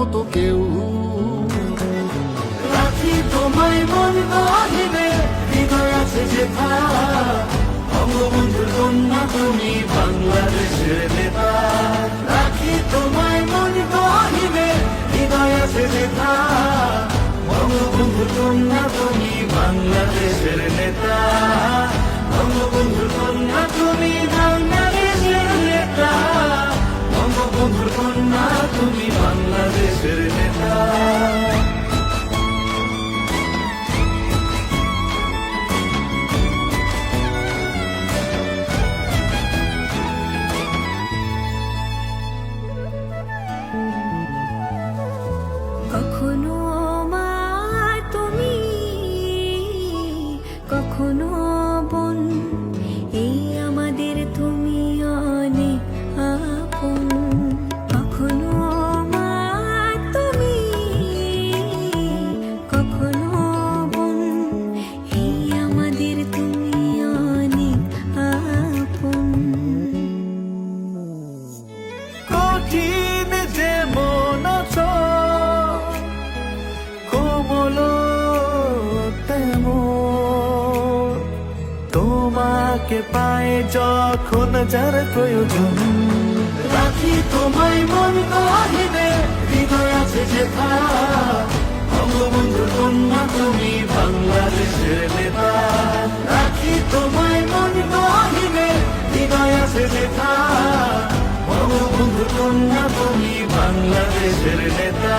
মতো কেউ। রাখি তোমায় মন বাঁধিবে হৃদয় আছে যে অঙ্গবন্ধুর কন্যা তুমি বাংলাদেশের কখনো তোমাকে পায় যখন যার প্রয়োজন। রাখি তোমায় মন গহিনে হৃদয় আছে যে বঙ্গবন্ধুর কন্যা, তুমি বাংলাদেশের নেতা। রাখি তোমায় মন গহিনে হৃদয় আছে যে বঙ্গবন্ধুর কন্যা, তুমি বাংলাদেশের নেতা।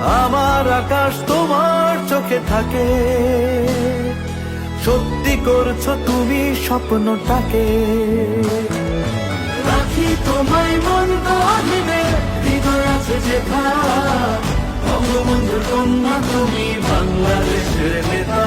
আমার আকাশ তোমার চোখে থাকে। সত্যি করছ তুমি স্বপ্নটাকে। রাখি তোমায় মন আছে যে বঙ্গবন্ধু তুমি বাংলাদেশের নেতা।